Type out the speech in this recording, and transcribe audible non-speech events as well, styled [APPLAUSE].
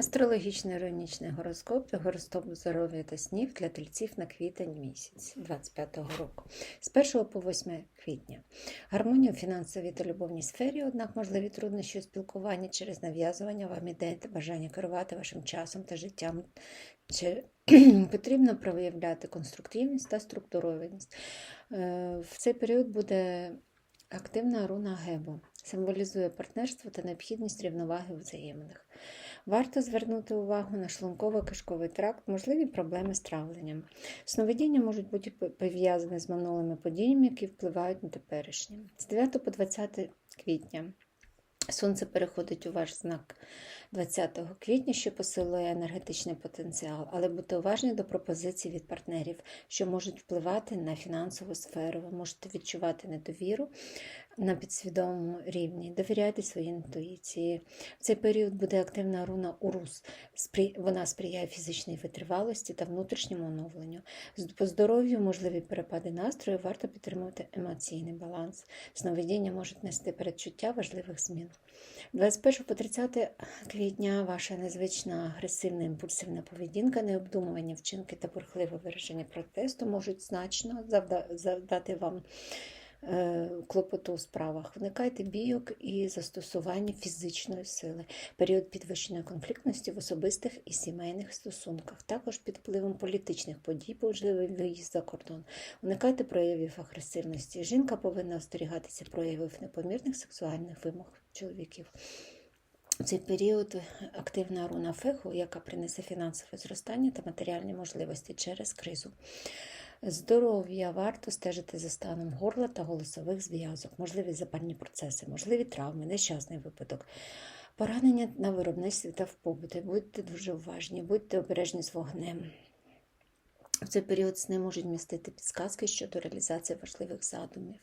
Астрологічний іронічний гороскоп та гороскоп здоров'я та снів для тельців на квітень місяць 25-го року з 1 по 8 квітня. Гармонія у фінансовій та любовній сфері, однак можливі труднощі у спілкуванні через нав'язування вам ідей та бажання керувати вашим часом та життям. Чи [CLEARS THROAT] потрібно проявляти конструктивність та структурованість. Е, В цей період буде активна руна Гебо, символізує партнерство та необхідність рівноваги у взаєминах. Варто звернути увагу на шлунково-кишковий тракт, можливі проблеми з травленням. Сновидіння можуть бути пов'язані з минулими подіями, які впливають на теперішнє. З 9 по 20 квітня Сонце переходить у ваш знак 20 квітня, що посилує енергетичний потенціал, але будьте уважні до пропозицій від партнерів, що можуть впливати на фінансову сферу. Ви можете відчувати недовіру на підсвідомому рівні. Довіряйте своїй інтуїції. В цей період буде активна руна Урус. Вона сприяє фізичній витривалості та внутрішньому оновленню. По здоров'ю можливі перепади настрою, варто підтримувати емоційний баланс. Сновидіння можуть нести передчуття важливих змін. 21 по 30 квітня ваша незвична агресивна імпульсивна поведінка, необдумувані вчинки та бурхливе вираження протесту можуть значно завдати вам клопоту у справах. Уникайте бійок і застосування фізичної сили. Період підвищеної конфліктності в особистих і сімейних стосунках. Також під впливом політичних подій, можливий виїзд за кордон. Уникайте проявів агресивності. Жінка повинна остерігатися проявів непомірних сексуальних вимог чоловіків. У цей період активна руна феху, яка принесе фінансове зростання та матеріальні можливості через кризу. Здоров'я варто стежити за станом горла та голосових зв'язок, можливі запальні процеси, можливі травми, нещасний випадок. Поранення на виробництві та в побуті. Будьте дуже уважні, будьте обережні з вогнем. В цей період сни можуть містити підсказки щодо реалізації важливих задумів.